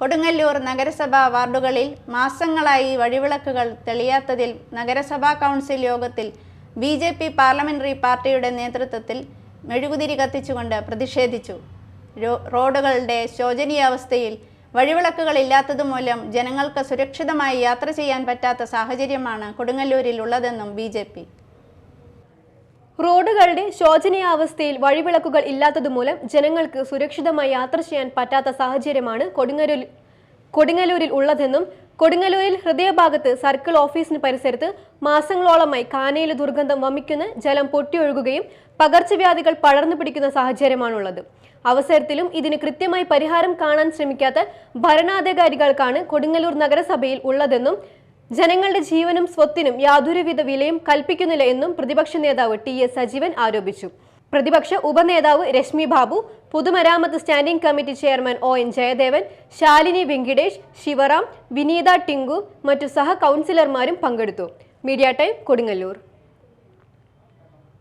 കൊടുങ്ങല്ലൂർ നഗരസഭാ വാർഡുകളിൽ മാസങ്ങളായി വഴിവിളക്കുകൾ തെളിയാത്തതിൽ നഗരസഭാ കൗൺസിൽ യോഗത്തിൽ ബി ജെ പി പാർലമെന്ററി പാർട്ടിയുടെ നേതൃത്വത്തിൽ മെഴുകുതിരി കത്തിച്ചുകൊണ്ട് പ്രതിഷേധിച്ചു. റോഡുകളുടെ ശോചനീയാവസ്ഥയിൽ വഴിവിളക്കുകൾ ഇല്ലാത്തതുമൂലം ജനങ്ങൾക്ക് സുരക്ഷിതമായി യാത്ര ചെയ്യാൻ പറ്റാത്ത സാഹചര്യമാണ് കൊടുങ്ങല്ലൂരിൽ ഉള്ളതെന്നും ബി റോഡുകളുടെ ശോചനീയാവസ്ഥയിൽ വഴിവിളക്കുകൾ ഇല്ലാത്തതുമൂലം ജനങ്ങൾക്ക് സുരക്ഷിതമായി യാത്ര ചെയ്യാൻ പറ്റാത്ത സാഹചര്യമാണ് കൊടുങ്ങല്ലൂരിൽ കൊടുങ്ങല്ലൂരിൽ ഉള്ളതെന്നും കൊടുങ്ങല്ലൂരിൽ ഹൃദയഭാഗത്ത് സർക്കിൾ ഓഫീസിന് പരിസരത്ത് മാസങ്ങളോളമായി കാനയിലെ ദുർഗന്ധം വമിക്കുന്ന ജലം പൊട്ടിയൊഴുകുകയും പകർച്ചവ്യാധികൾ പടർന്നു പിടിക്കുന്ന സാഹചര്യമാണുള്ളത്. അവസരത്തിലും ഇതിന് കൃത്യമായി പരിഹാരം കാണാൻ ശ്രമിക്കാത്ത ഭരണാധികാരികൾക്കാണ് കൊടുങ്ങല്ലൂർ നഗരസഭയിൽ ഉള്ളതെന്നും ജനങ്ങളുടെ ജീവനും സ്വത്തിനും യാതൊരുവിധ വിലയും കൽപ്പിക്കുന്നില്ല എന്നും പ്രതിപക്ഷ നേതാവ് ടി എസ് സജീവൻ ആരോപിച്ചു. പ്രതിപക്ഷ ഉപനേതാവ് രശ്മി ബാബു പൊതുമരാമത്ത് standing committee chairman O N Jayadevan Shalini Venkitesh Sivaram Vineetha Tinku മറ്റു സഹ കൗൺസിലർമാരും പങ്കെടുത്തു. Media time Kodungallur.